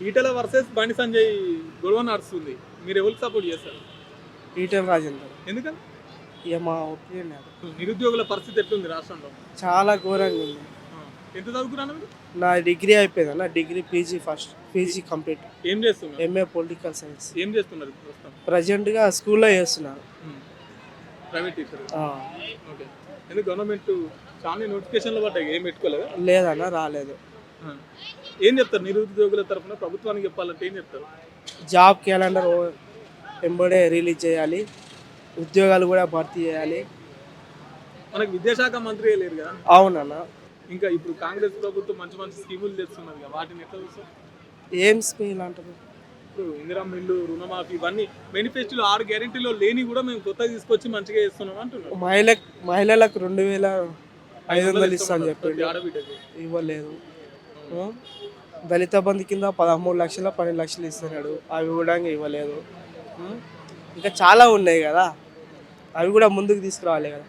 Etela versus Bandi Sanjay గొడవ నడుస్తుంది. మీరు ఎవరికి సపోర్ట్ చేస్తారు? ఈటెల రాజేందర్. ఎందుకని? ఇక మా ఒపీనియన్ అది నిరుద్యోగుల పరిస్థితి ఎట్లుంది రాష్ట్రంలో? చాలా ఘోరంగా ఉంది. ఎంత చదువుకున్నాను మీరు? నా డిగ్రీ అయిపోయింది. అన్న degree PG first PG complete. ఏం చేస్తున్నారు? ఎంఏ పొలిటికల్ సైన్స్ ఏం చేస్తున్నారు ప్రజెంట్గా స్కూల్లో చేస్తున్నాను ప్రైవేట్ టీచర్ ఓకే. ఎందుకు గవర్నమెంట్ చాలా నోటిఫికేషన్లు పడ్డాయి? ఏం పెట్టుకోలేదు? లేదన్న రాలేదు. ఏం చెప్తారు నిరుద్యోగుల తరఫున ప్రభుత్వానికి చెప్పాలంటే ఏం చెప్తారు? జాబ్ క్యాలెండర్ ఎంబడే రిలీజ్ చేయాలి ఉద్యోగాలు కూడా భర్తీ చేయాలి. మనకి విద్యాశాఖ మంత్రి లేరు కదా? అవునన్న. ఇంకా ఇప్పుడు కాంగ్రెస్ ప్రభుత్వం మంచి మంచి స్కీములు తెస్తున్నది కదా వాటిని ఎట్లా చూస్తారు? ఏం స్పీల్ అంటారు? ఇప్పుడు ఇందిరా మిల్లు రుణమాఫీ ఇవన్నీ మేనిఫెస్టోలో ఆరు గ్యారెంటీలో లేని కూడా మేము కొత్తగా తీసుకొచ్చి మంచిగా చేస్తున్నాం అంటున్నారు. మహిళ మహిళలకు రెండు వేల ఐదు వందలు ఇస్తా అని ప్రతి చెప్పిండు. ఆడబిడ్డకి. ఇవ్వలేదు? దళిత బంధు కింద పదమూడు లక్షల పన్నెండు లక్షలు ఇస్తున్నాడు. అవి కూడా ఇవ్వలేదు. ఇంకా చాలా ఉన్నాయి కదా. అవి కూడా ముందుకు తీసుకురావాలి కదా.